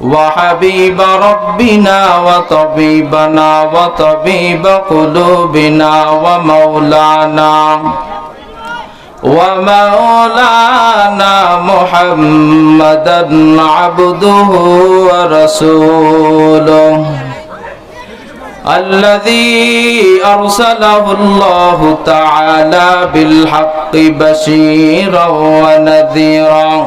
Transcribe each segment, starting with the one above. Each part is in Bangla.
وحبيب ربنا وطبيبنا وطبيب قلوبنا ومولانا ومولانا محمدا عبده ورسوله الذي أرسله الله تعالى بالحق بشيرا ونذيرا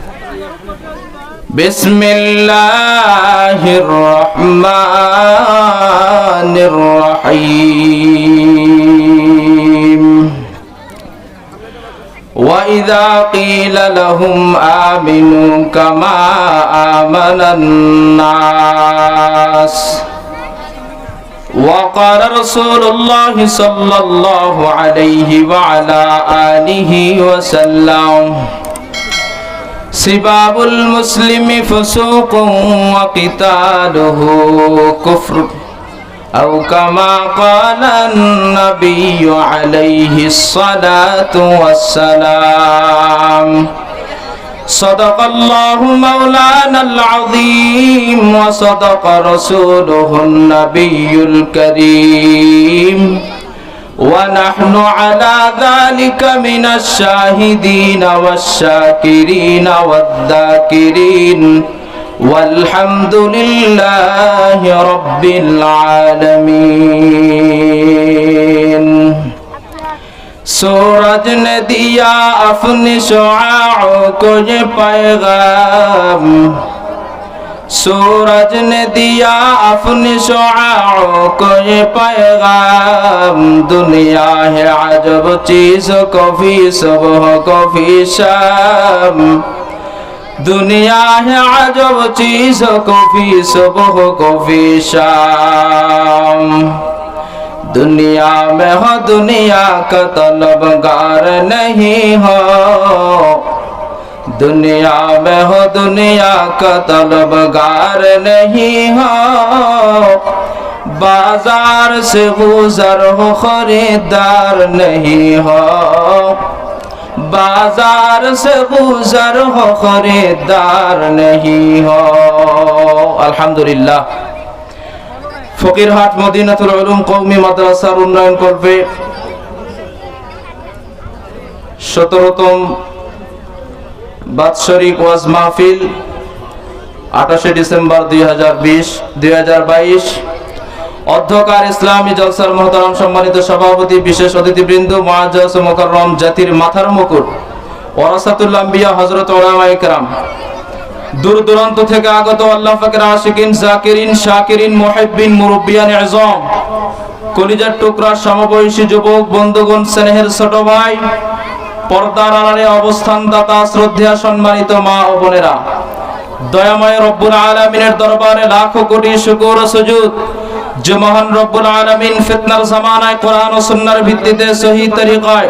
بسم الله الرحمن الرحيم. وإذا قيل لهم آمنوا كما آمن الناس. وقال رسول الله صلى الله عليه وعلى آله وسلم سباب المسلم فسوق وقتاله كفر أو كما قال النبي عليه الصلاة والسلام صدق الله مولانا العظيم وصدق رسوله النبي الكريم ونحن على ذلك من الشاهدين والشاكرين والذاكرين والحمد لله رب العالمين सूरज ने दिया अपनी शुआओं को ये पैगाम सूरज ने दिया अपनी शुआओं को ये पैगाम दुनिया है अजब चीज कभी सुबह कभी शाम दुनिया है अजब चीज कभी सुबह कभी शाम दुनिया में हो दुनिया का तलबगार नहीं हो दुनिया में हो दुनिया का तलबगार नहीं हो बाजार से गुजर हो खरीदार नहीं हो बाजार से गुजर हो खरीदार नहीं हो अल्हम्दुलिल्लाह ফকিরহাট মদিনাতুল উলুম কওমি মাদ্রাসার উন্নয়ন করবে সতেরোতম বাৎসরিক ওয়াজ মাহফিল আঠাশে ডিসেম্বর দুই হাজার বিশ, দুই হাজার বাইশ। অধ্যকার ইসলামী জলসার মহতারাম সম্মানিত সভাপতি, বিশেষ অতিথিবৃন্দ মহাজাস মোকাররম জাতির মাথার মুকুট ওরাসাতুল হজরত হযরত দূর দূরান্ত থেকে আগত আল্লাহ ফাকের আশিকিন, জাকিরিন, শাকিরিন, মুহিব্বিন, মুরব্বিয়ান আযম কলিজার টুকরা সমবয়সী যুবক, বন্ধুগণ, স্নেহের ছোট ভাই পর্দার আড়ালে অবস্থান দাতা শ্রদ্ধা সম্মানিত মা ও বোনেরা, দয়াময় রব্বুল আলামিনের দরবারে লাখো কোটি শুকর ও সুজুদ। যে মহান রব্বুল আলামিন ফিতনার জামানায় কোরআন ও সুন্নাহর ভিত্তিতে সহি তরিকায়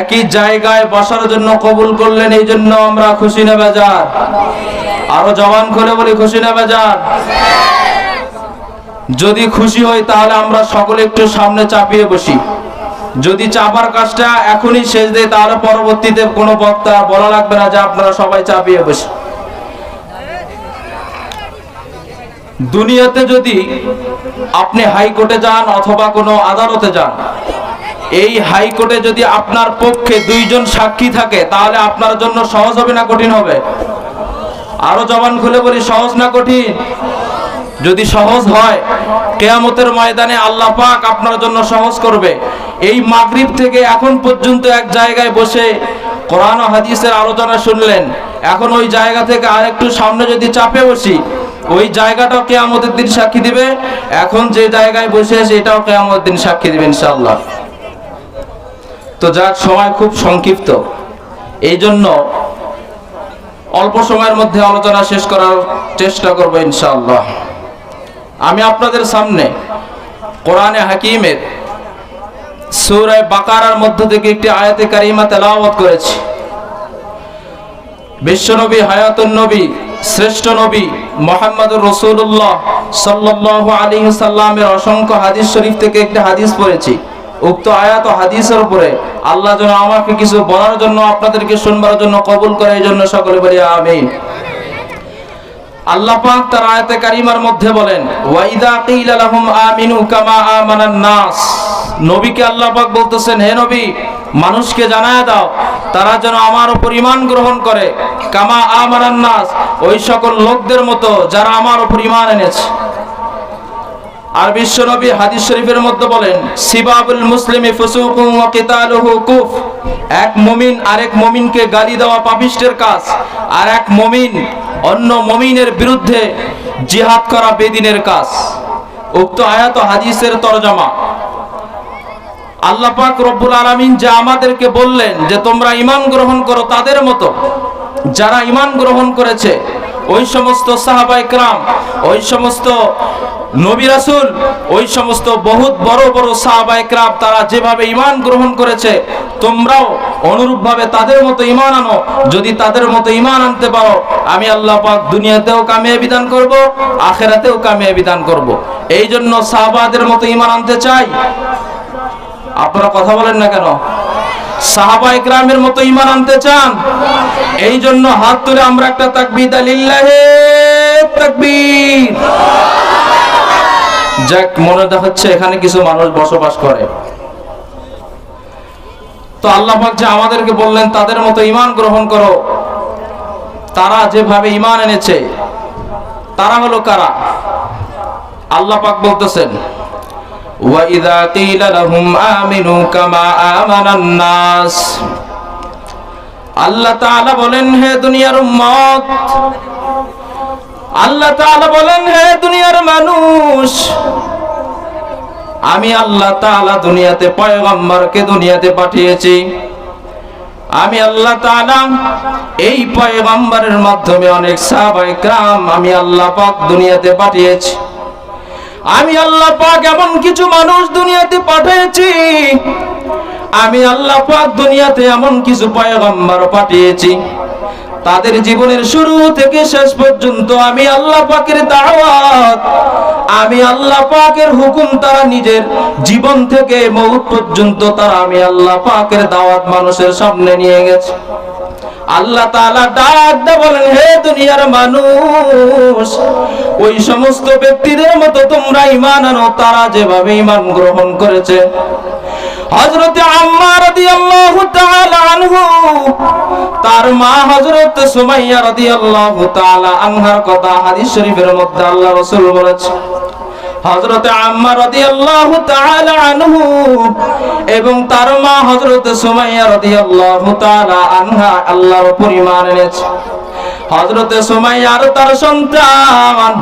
একই জায়গায় বসার জন্য কবুল করলেন, এই জন্য আমরা খুশি না বেজার। আরও জবান করে বলি, খুশি না বেজার? যদি খুশি হই, তাহলে আমরা সকলে একটু সামনে চাপিয়ে বসি। যদি চাপার কাজটা এখনই শেষ দেয়, তাহলে পরবর্তীতে কোনো বক্তা বলা লাগবে না যে আপনারা সবাই চাপিয়ে বসে। দুনিয়াতে যদি আপনি হাইকোর্টে যান অথবা কোনো আদালতে যান, এই হাইকোর্টে যদি আপনার পক্ষে দুইজন সাক্ষী থাকে, তাহলে আপনার জন্য সহজ হবে না কঠিন হবে? আরও জবান খুলে বলি, সহজ না কঠিন? যদি সহজ হয়, কেয়ামতের ময়দানে আল্লাহ পাক আপনার জন্য সহজ করবে। এই মাগরিব থেকে এখন পর্যন্ত এক জায়গায় বসে কোরআন হাদিসের আলোচনা শুনলেন। এখন ওই জায়গা থেকে আরেকটু সামনে যদি চাপে বসি, ওই জায়গাটাও কেয়ামতের দিন সাক্ষী দিবে। এখন যে জায়গায় বসে আছে, এটাও কেয়ামতের দিন সাক্ষী দিবে ইনশাআল্লাহ। তো যাক, সময় খুব সংক্ষিপ্ত। এই জন্য অল্প সময়ের মধ্যে আলোচনা শেষ করার চেষ্টা করব ইনশাআল্লাহ। আমি আপনাদের সামনে কোরআনে হাকিমের সূরায়ে বাকারার মধ্য থেকে একটি আয়াতে কারিমা তেলাওয়াত করেছি। বিশ্বনবী, হায়াতুন নবী, শ্রেষ্ঠ নবী মোহাম্মদুর রসুল্লাহ সাল্লাল্লাহু আলাইহি সাল্লামের অসংখ্য হাদিস শরীফ থেকে একটি হাদিস পড়েছি। উক্ত আয়াত হাদিসের উপরে আল্লাহ যেন আমাকে কিছু বলার জন্য আপনাদেরকে শুনবার জন্য কবুল করে, এই জন্য সকলে বলি আমিন। আল্লাহ পাক তার আয়াতে কারিমার মধ্যে বলেন ওয়াইদা কিলা আমিনু কামা আমানান নাস। নবীকে আল্লাহ পাক বলতেছেন, হে নবী, মানুষকে জানায় দাও, তারা যেন আমার উপর ঈমান গ্রহণ করে। কামা আমানান নাস, ওই সকল লোকদের মতো যারা আমার উপর ঈমান এনেছে। আর বিশ্বনবী হাদিস শরীফের মধ্যে বলেন, সিবাবুল মুসলিমি ফুসুকুম ওয়া কিতালুহু কুফ। এক মুমিন আরেক মুমিনকে গালি দেওয়া পাপিষ্টের কাজ, আর এক মুমিন অন্য মুমিনের বিরুদ্ধে জিহাদ করা বেদিনের কাজ। উক্ত আয়াত হাদিসের তরজমা। আল্লাহ পাক রব্বুল আলমিন যা আমাদেরকে বললেন যে তোমরা ইমান গ্রহণ করো তাদের মতো, যারা ইমান গ্রহণ করেছে, ওই সমস্ত সাহাবাইকরাম ওই সমস্ত নবী রাসুল, ওই সমস্ত বহুত বড় বড় সাহাবাইকরাম তারা যেভাবে ইমান গ্রহণ করেছে, তোমরাও অনুরূপভাবে তাদের মতো ইমান আনো। যদি তাদের মতো ইমান আনতে পারো, আমি আল্লাহ পাক দুনিয়াতেও কামিয়ে বিধান করব, আখেরাতেও কামিয়ে বিধান করব। এই জন্য সাহাবাদের মতো ইমান আনতে চাই। আপনারা কথা বলেন না কেন? সাহাবা ইকরামের মতো ইমান আনতে চান? এই জন্য হাত তুলে আমরা একটা তাকবীর আলিল্লাহে তাকবীর। যাক, মনে দেখাচ্ছে এখানে কিছু মানুষ বসবাস করে। তো আল্লাহ যে আমাদেরকে বললেন, তাদের মতো ইমান গ্রহণ করো। তারা যেভাবে ইমান এনেছে, তারা হলো কারা? আল্লাহ পাক বলতেছেন وَإِذَا قِيلَ لَهُمْ آمِنُوا كَمَا آمَنَ النَّاسُ আল্লাহ তাআলা বলেন হে দুনিয়ার উম্মত আল্লাহ তাআলা বলেন হে দুনিয়ার মানুষ আমি আল্লাহ তাআলা দুনিয়াতে পয়গম্বরকে দুনিয়াতে পাঠিয়েছি আমি আল্লাহ তাআলা এই পয়গম্বরের মাধ্যমে অনেক সাহাবায়ে کرام আমি আল্লাহ পাক দুনিয়াতে পাঠিয়েছি আমি আল্লাহ পাক এমন কিছু মানুষ দুনিয়াতে পাঠিয়েছি। আমি আল্লাহ পাক দুনিয়াতে এমন কিছু পয়গম্বর পাঠিয়েছি। তাদের জীবনের শুরু থেকে শেষ পর্যন্ত আমি আল্লাহ পাকের দাওয়াত, আমি আল্লাহ পাকের হুকুম তারা নিজের জীবন থেকে মৌত পর্যন্ত তারা আমি আল্লাহ পাকের দাওয়াত মানুষের সামনে নিয়ে গেছে। আল্লাহ তাআলা ডাক দে বলেন, হে দুনিয়ার মানুষ, ওই সমস্ত ব্যক্তিদের মতো তোমরা ইমান আনো, তারা যেভাবে ইমান গ্রহণ করেছে। আম্মার তার মা আনহার কথা মধ্যে আল্লাহ হযরতে আম্মা রাদিয়াল্লাহু তাআলা আনহু এবং তার মা হযরত সুমাইয়া রাদিয়াল্লাহু তাআলা আনহা আল্লাহর পরিমাণ এনেছে। হযরতে সুমাইয়া আর তার সন্তান।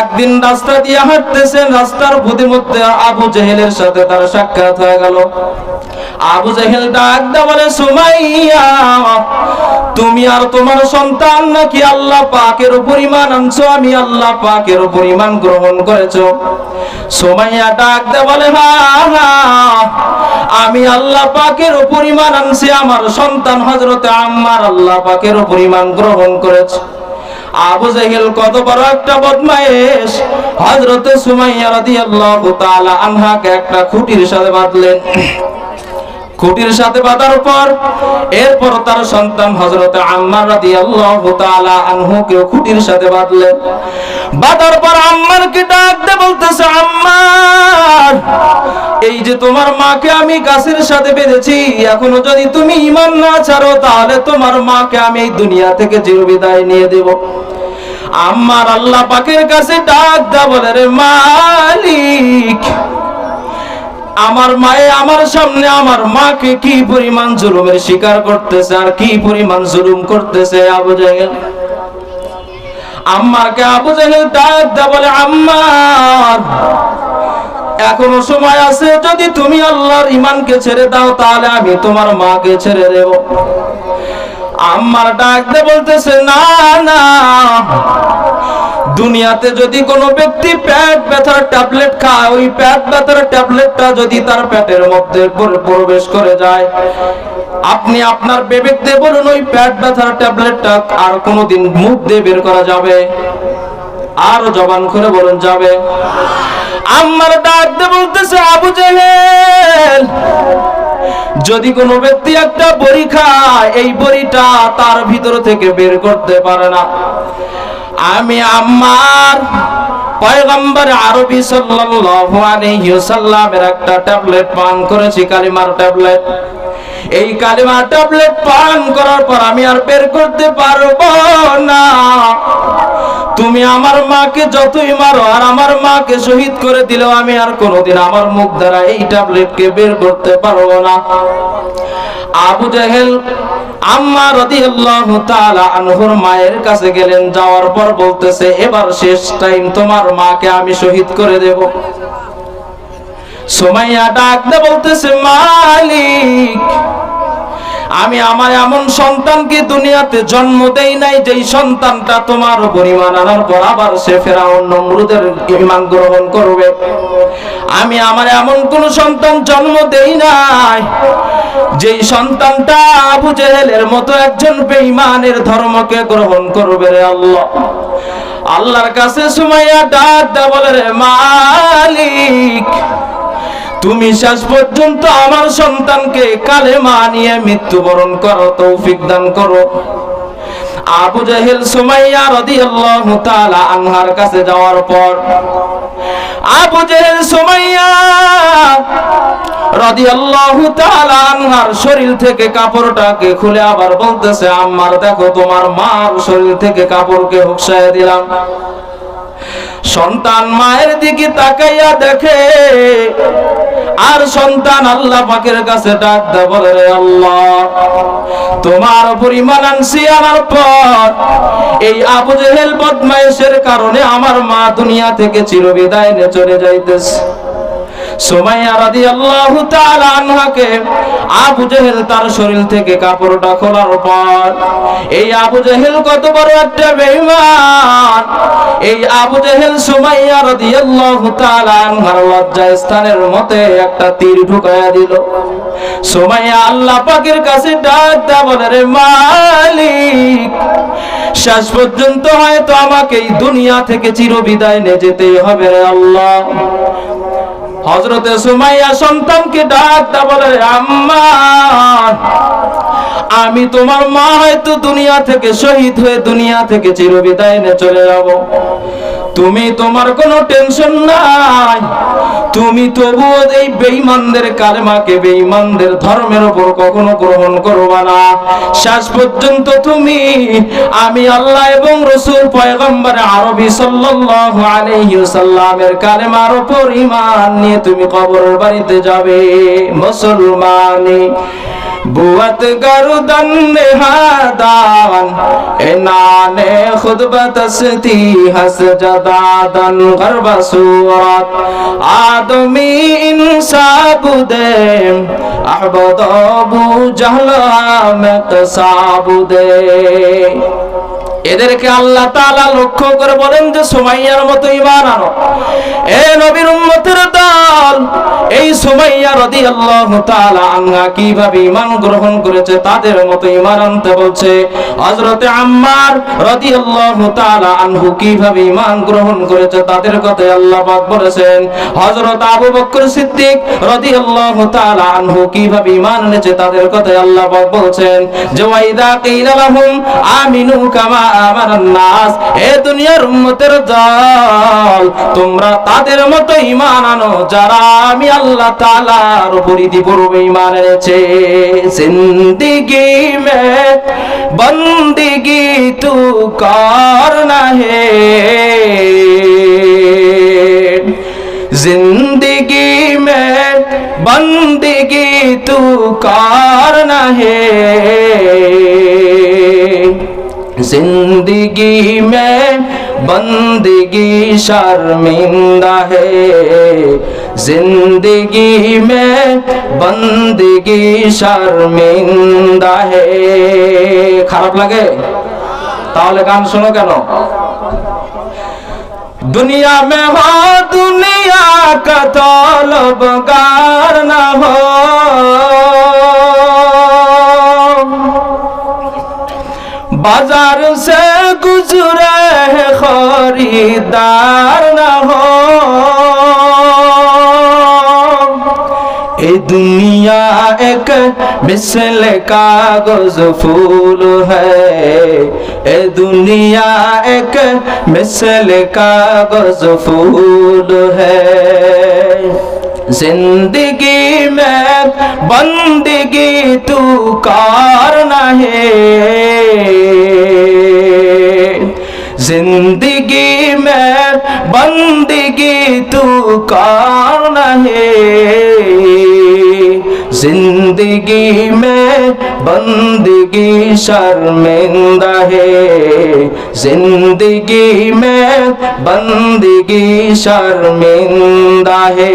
একদিন রাস্তা দিয়ে হাঁটতেছেন, রাস্তার বুদ্ধি মধ্যে আবু জেহেলের সাথে তার সাক্ষাৎ হয়ে গেল। আবু জেহেল ডাক বলে, সুমাইয়া, তুমি আর তোমার সন্তান নাকি আল্লাহ পাকের উপর ঈমান আনছো? আমি আল্লাহ পাকের উপর ঈমান গ্রহণ করেছ। সুমাইয়া ডাক দে বলে হ্যাঁ আমি আল্লাহ পাকের উপর ঈমান আনছি। আমার সন্তান হযরতে আম্মার আল্লাহ পাকের উপর ঈমান গ্রহণ করেছে আবু জাহেল কত বড় একটা বদমায়েশ। হযরতে সুমাইয়া রাদিয়াল্লাহু তাআলা আনহাকে একটা খুঁটির সাথে বাঁধলেন। খুঁটির সাথে বাঁধার পর এরপর তার সন্তান হযরত আম্মার রাদিয়াল্লাহু তাআলা আনহুকেও খুঁটির সাথে বাঁধলেন। বাঁধার পর আম্মারকে ডাক দিয়ে বলতেছে আম্মার এই যে তোমার মাকে আমি গাছের সাথে বেঁধেছি, এখনও যদি তুমি ঈমান না ছাড়ো, তাহলে তোমার মাকে আমি এই দুনিয়া থেকে চিরবিদায় নিয়ে দেব। আম্মার আল্লাহ পাকের কাছে ডাক দা বলে, রে মালিক আমার মায়ে আমার সামনে, আমার মাকে কি পরিমাণ জুলুমের শিকার করতেছে আর কি পরিমাণ জুলুম করতেছে আবু জাহেল? আম্মাকে আবু জাহেল ডাক দা বলে আম্মার এখনও সময় আছে, যদি তুমি আল্লাহর ইমানকে ছেড়ে দাও, তাহলে আমি তোমার মাকে ছেড়ে দেব। আম্মার ডাক দে বলতেছে, না না। দুনিয়াতে যদি কোনো ব্যক্তি পেট ব্যথার ট্যাবলেট খায়, ওই পেট ব্যথার ট্যাবলেটটা যদি তার পেটের মধ্যে প্রবেশ করে যায়, আপনি আপনার বিবেক দিয়ে বলুন, ওই পেট ব্যথার ট্যাবলেটটা আর কোনোদিন মুখ দিয়ে বের করা যাবে? আর জবান করে বলুন, যাবে। আমার ডাক বলতেছে, আবু জেহেল, যদি কোনো ব্যক্তি একটা বড়ি খায়, এই বড়িটা তার ভিতর থেকে বের করতে পারে না। আমি আমার পয়গম্বর আরবি সাল্লাল্লাহু আলাইহি ওয়াসাল্লামের একটা ট্যাবলেট পান করেছি, কালিমার ট্যাবলেট। এই কালিমার ট্যাবলেট পান করার পর আমি আর বের করতে পারব না। তুমি আমার মাকে যতই মারো আর আমার মাকে শহীদ করে দিলেও আমি আর কোনোদিন আমার মুখ দ্বারা এই ট্যাবলেটকে বের করতে পারব না। আবু জাহেল আম্মা রাদিয়াল্লাহু তাআলা আনহুর মায়ের কাছে গেলেন, যাওয়ার পর বলতেছে, এবার শেষ টাইম, তোমার মাকে আমি শহীদ করে দেব। সুমাইয়া ডাকতে বলতেছে, মালিক আমি আমার এমন সন্তানকে দুনিয়াতে জন্ম দেই নাই, যেই সন্তানটা তোমার পরিমাণ আনার পর আবার সে ফেরাউন নমরুদের ইমান গ্রহণ করবে। আমি আমার এমন কোন সন্তান জন্ম দেই নাই, যেই সন্তানটা আবু জেহেলের মতো একজন বেঈমানের ধর্মকে গ্রহণ করবে রে আল্লাহ। আল্লাহর কাছে সুমাইয়া ডাক দা বলে, রে মালিক তুমি শেষ পর্যন্ত আমার সন্তানকে কালেমা নিয়ে মৃত্যুবরণ করো, তৌফিক দান করো। আবু জাহেল, সুমাইয়া রাদিয়াল্লাহু তাআলা আনহার কাছে যাওয়ার পর আবু জাহেল, সুমাইয়া রাদিয়াল্লাহু তাআলা আনহার শরীর থেকে কাপড়টাকে খুলে আবার বলতেছে, আম্মার, দেখো তোমার মার শরীর থেকে কাপড়কে হুকসায় দিলাম। সন্তান মায়ের দিকে তাকাইয়া দেখে, আর সন্তান আল্লাহ পাকের কাছে ডাক দে বলে রে আল্লাহ, তোমার পরিমাণ আনছি আনার পর এই আবু জেহেল বদমাইশের কারণে আমার মা দুনিয়া থেকে চিরবিদায় নিয়ে চলে যাইতেছে। সুমাইয়া রাদিয়াল্লাহু তাআলা আনহাকে আবু জেহেল তার শরীর থেকে কাপড়টা খোলার পর এই আবু জেহেল কত বড় একটা বেঈমান। এই আবু জেহেল সুমাইয়া রাদিয়াল্লাহু তাআলা আনহার লজ্জা স্থানের মতে একটা তীর ঢুকায়া দিল। সুমাইয়া আল্লাহ পাকের কাছে ডাক দেয়া বলে, রে মালিক, শেষ পর্যন্ত হয়তো আমাকে এই দুনিয়া থেকে চিরবিদায় নিয়ে যেতেই হবে রে আল্লাহ। হজরতে সুমাইয়া সন্তানকে ডাক দা বলে, আম্মা, আমি তোমার মা হয়তো দুনিয়া থেকে শহীদ হয়ে দুনিয়া থেকে চিরবিদায় নিয়ে চলে যাব। তুমি তোমার কোনো টেনশন নাই। তুমি তবুও এই বেঈমানদের কালেমাকে বেঈমানদের ধর্মের উপর কখনো গ্রহণ করবা না। শেষ পর্যন্ত তুমি, আমি আল্লাহ এবং রসুল পয়গম্বর আরবি সাল্লাল্লাহু আলাইহি ওয়াসাল্লামের কালেমার উপর ঈমান নিয়ে তুমি কবরের বাড়িতে যাবে। মুসলমানি গরদন নেহাদান এনানে খুদবত সতি হস জদাদন গরব সুরত। আদমি ইনসাবুদে আহবদ আবু জাহল মত সাবুদে এদেরকে আল্লাহ তাআলা লক্ষ্য করে বলেন যে সুমাইয়ার মতো ঈমান আনো। এ নবীর উম্মতের দল, এই সুমাইয়া রাদিয়াল্লাহু তাআলা আনহা কীভাবে ঈমান গ্রহণ করেছে তাদের মতো ঈমান আনতে বলছে, হযরতে আম্মার রাদিয়াল্লাহু তাআলা আনহু কীভাবে ঈমান গ্রহণ করেছে তাদের কথাই আল্লাহ পাক বলেছেন। হযরত আবু বকর সিদ্দিক রাদিয়াল্লাহু তাআলা আনহু কীভাবে ঈমান এনেছে তাদের কথা আল্লাহ পাক বলছেন, যে ওয়াইদা কিলা লাহুম আমিনু কামা আমার নাস। এ দুনিয়ার উম্মতের দল, তোমরা তাদের মতো ইমান আনো, যারা আমি আল্লাহ তালার পরিধি পূর্ব ইমান এনেছে। জিন্দিগি মে বন্দিগি তু কর না হে জিন্দিগি মে বন্দিগি তু কর না হে जिंदगी में बंदगी शर्मिंदा है जिंदगी में बंदगी शर्मिंदा है খারাপ লাগে তাহলে গান শোনো কেন दुनिया में हो दुनिया का तलबगार न हो بازار سے گزرے خریدار نہ ہو۔ اے دنیا، ایک مثل کاغذ پھول ہے۔ اے دنیا، ایک مثل کاغذ پھول ہے۔ ज़िंदगी में बंदगी तू कारण है। ज़िंदगी में बंदगी तू कारण है। जिंदगी में बंदगी शर्मिंदा है जिंदगी में बंदगी शर्मिंदा है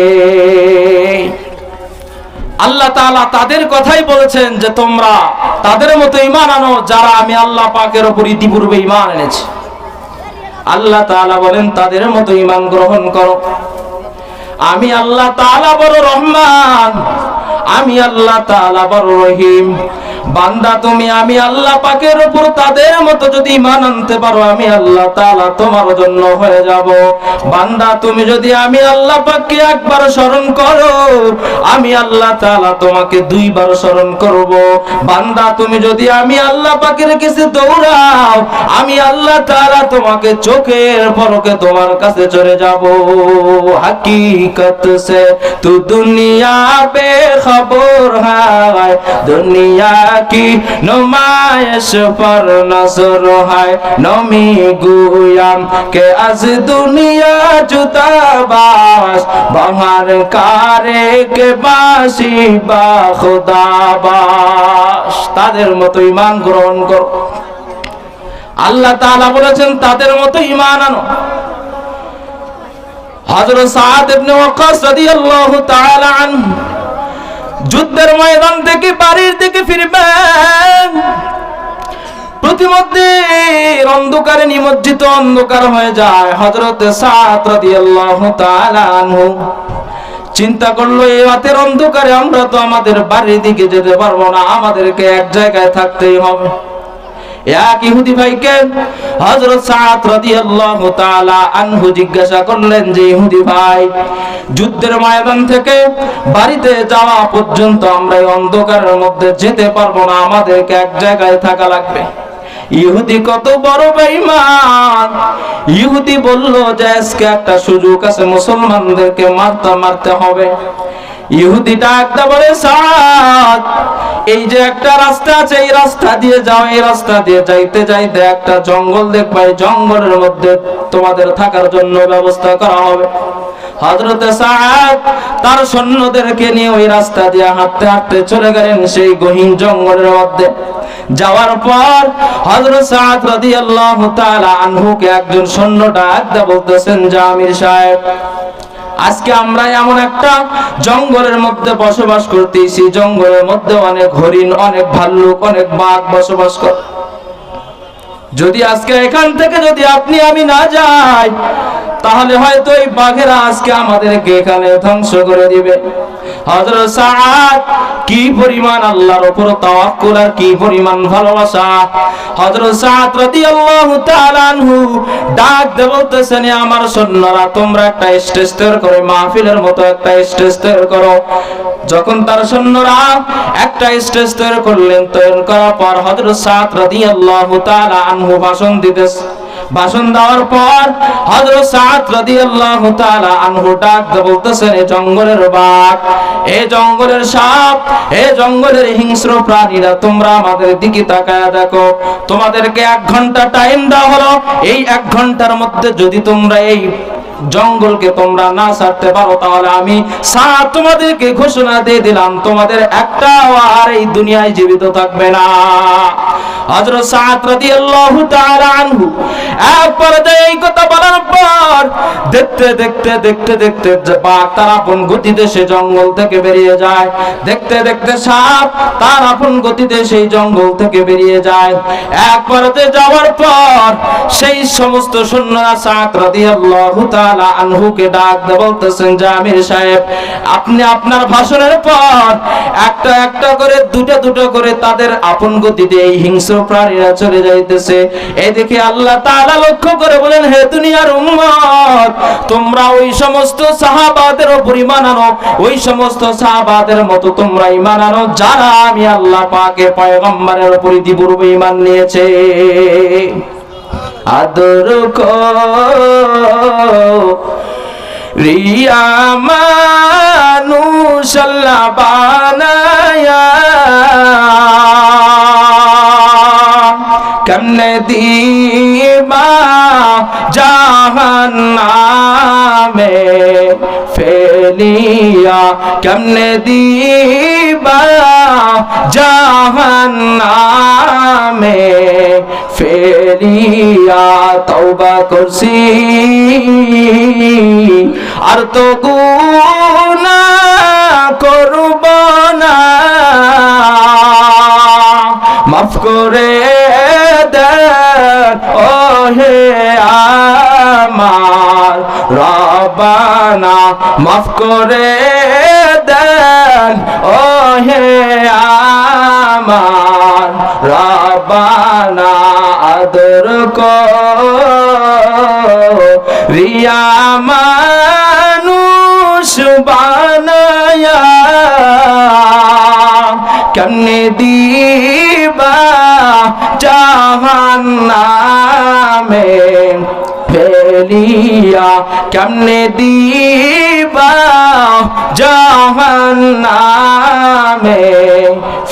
আল্লাহ তাআলা তাদের কথাই বলেছেন যে তোমরা তাদের মতো ঈমান আনো যারা আমি আল্লাহ পাকের উপর ইতিপূর্বে ঈমান এনেছি আল্লাহ তাআলা বলেন তাদের মতো ঈমান গ্রহণ করো আমি আল্লাহ তাআলা বড় রহমান আমি আল্লাহ তাআলা বড় রহিম। বান্দা তুমি, আমি আল্লাহ পাকের উপর তাদের মতো যদি মান আনতে পারো, আমি আল্লাহ তালা তোমার জন্য হয়ে যাব। বান্দা তুমি যদি আমি আল্লাহ পাককে একবার স্মরণ করো, আমি আল্লাহ তালা তোমাকে দুইবার স্মরণ করব। বান্দা তুমি যদি আমি আল্লাহ পাকের কাছে দৌড়াও, আমি আল্লাহ তালা তোমাকে চোখের পরকে তোমার কাছে চলে যাব। হাকি কত সে, তু দুনিয়া বেখ কবর হায়। দুনিয়া কি নমায়েশ পর নজর হায়? নমি গুয়াম কে আজ দুনিয়া জুতাবাস বাহার কারে কে বাসি বা খোদাবাস তাদের মতো ইমান গ্রহণ কর। আল্লাহ তাআলা বলেছেন, তাদের মতো ইমান আনো। হযরত সাদ ইবনে ওয়াক্কাস রাদিয়াল্লাহু তাআলা আনহু যুদ্ধের ময়দান থেকে বাড়ির দিকে ফিরবেন। প্রতিমধ্যে অন্ধকারে নিমজ্জিত অন্ধকার হয়ে যায় হজরতে চিন্তা করল এই রাতের অন্ধকারে আমরা তো আমাদের বাড়ির দিকে যেতে পারব না, আমাদেরকে এক জায়গায় থাকতেই হবে। এক ইহুদি ভাইকে হযরত সাদ রাদিয়াল্লাহু তাআলা আনহু জিজ্ঞাসা করলেন যে, ইহুদি ভাই, যুদ্ধের ময়দান থেকে বাড়িতে যাওয়া পর্যন্ত আমরা এই অন্ধকারের মধ্যে যেতে পারব না, আমাদেরকে এক জায়গায় থাকা লাগবে। ইহুদি কত বড় বেঈমান। ইহুদি বলল যে, আজকে একটা সুযোগ আছে, মুসলমানদেরকে মারতে মারতে হবে। ইহুদি ডাকতে বলে সাদ এই যে একটা রাস্তা আছে, এই রাস্তা দিয়ে যাও, এই রাস্তা দিয়ে যাইতে যাইতে একটা জঙ্গল দেখবা জঙ্গলের মধ্যে তোমাদের থাকার জন্য ব্যবস্থা করা হবে। হযরতে সাদ তার সৈন্যদেরকে নিয়ে ওই রাস্তা দিয়ে হাঁটতে হাঁটতে চলে গেলেন সেই গহীন জঙ্গলের মধ্যে। যাওয়ার পর হযরত সাদ রাদিয়াল্লাহু তাআলা আনহুকে একজন সৈন্য ডাক বলতেছেন, যে আমির সাহেব আজকে আমরা এমন একটা জঙ্গলের মধ্যে বসবাস করতেছি, জঙ্গলের মধ্যে অনেক হরিণ, অনেক ভাল্লুক, অনেক বাঘ বসবাস করে। যদি আজকে এখান থেকে যদি আপনি আমি না যাই তাহলে হয়তো এই বাঘেরা আজকে আমাদেরকে এখানে ধ্বংস করে দিবে। কি পরিমাণ আল্লাহর উপর তাওয়াক্কুল আর কি পরিমাণ ভালোবাসা। হযরত সাদ রাদিয়াল্লাহু তাআলা আনহু ডাক দিয়ে বলতেছেন, "এ আমার সৈন্যরা, তোমরা একটা স্টেজ তৈরি করে, মাহফিলের মতো একটা স্টেজ তৈরি করো। যখন তার সৈন্যরা একটা স্টেজ তৈরি করলেন, তৈরি করার পর হযরত সাদ রাদিয়াল্লাহু তাআলা আনহু ভাষণ দিতেছে। ভাষণ দেওয়ার পর হযরত সাদ রাদিয়াল্লাহু তাআলা আনহু ডাক বলতেছেন এই জঙ্গলের বাঘ এই জঙ্গলের সাপ এই জঙ্গলের হিংস্র প্রাণীরা, তোমরা আমাদের দিকে তাকায় দেখো। তোমাদেরকে এক ঘণ্টা টাইম দেওয়া হলো। এই এক ঘণ্টার মধ্যে যদি তোমরা এই জঙ্গলকে তোমরা না ছাড়তে পারো, তাহলে আমি সাত তোমাদেরকে ঘোষণা দিয়ে দিলাম, তোমাদের একটা আর এই দুনিয়ায় জীবিত থাকবে না। হযরত সাদ রাদিয়াল্লাহু তাআলা আনহু একবার এই কথা বলার পর দেখতে দেখতে দেখতে দেখতে তার আপন গতিতে সে জঙ্গল থেকে বেরিয়ে যায়। দেখতে দেখতে সাপ তার আপন গতিতে সেই জঙ্গল থেকে বেরিয়ে যায়। একবারতে যাওয়ার পর সেই সমস্ত সৈন্যরা সাদ রাদিয়াল্লাহু তাআলা আনহুকে ডাক দিয়ে বলতেছেন যে আমির সাহেব, আপনি আপনার ভাষণের পর একটা একটা করে, দুটো দুটো করে তাদের আপন গতিতে এই হিংস্র প্রাণীরা চলে যাইতেছে। এদিকে আল্লাহ তাআলা লক্ষ্য করে বলেন, হে দুনিয়ার উম্মত, তোমরা ওই সমস্ত সাহাবাদের উপর ঈমান আনো। ওই সমস্ত সাহাবাদের মতো তোমরা ঈমান আনো, যারা আমি আল্লাহ পাকের পয়গম্বরের উপর ইতিপূর্বে ঈমান নিয়েছে। আদর রিয়া মানুষ আল্লাহ বানায়া কেমনে দিবা জাহান্নামে ফেলিয়া? কেমনে দিবা জাহান্নামে ফেলিয়া? তওবা করছি। আর তো গুনা করব না। মাফ করে দেন ও হে আমার রবানা মাফ করে দেন। ও হে আমার রবানা আদর রিয়া মানুষ বানায়া, কেমনে দিবা জাহান্নামে ফেলিয়া কেমনে দিবা? জাহান্নামে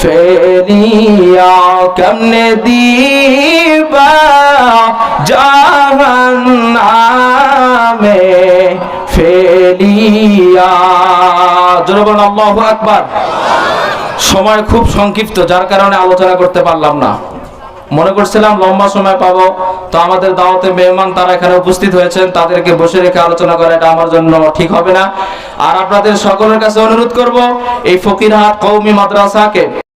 ফেলিয়া কেমনে দিবা? জাহান্নামে ফেলিয়া। জোরবান আল্লাহু আকবার। সময় খুব সংক্ষিপ্ত, যার কারণে আলোচনা করতে পারলাম না। মনে করছিলাম লম্বা সময় পাবো। তো আমাদের দাওয়াতে মেহমান তারা এখানে উপস্থিত হয়েছেন, তাদেরকে বসে রেখে আলোচনা করা এটা আমার জন্য ঠিক হবে না। আর আপনাদের সকলের কাছে অনুরোধ করব, এই ফকিরহাট কৌমি মাদ্রাসাকে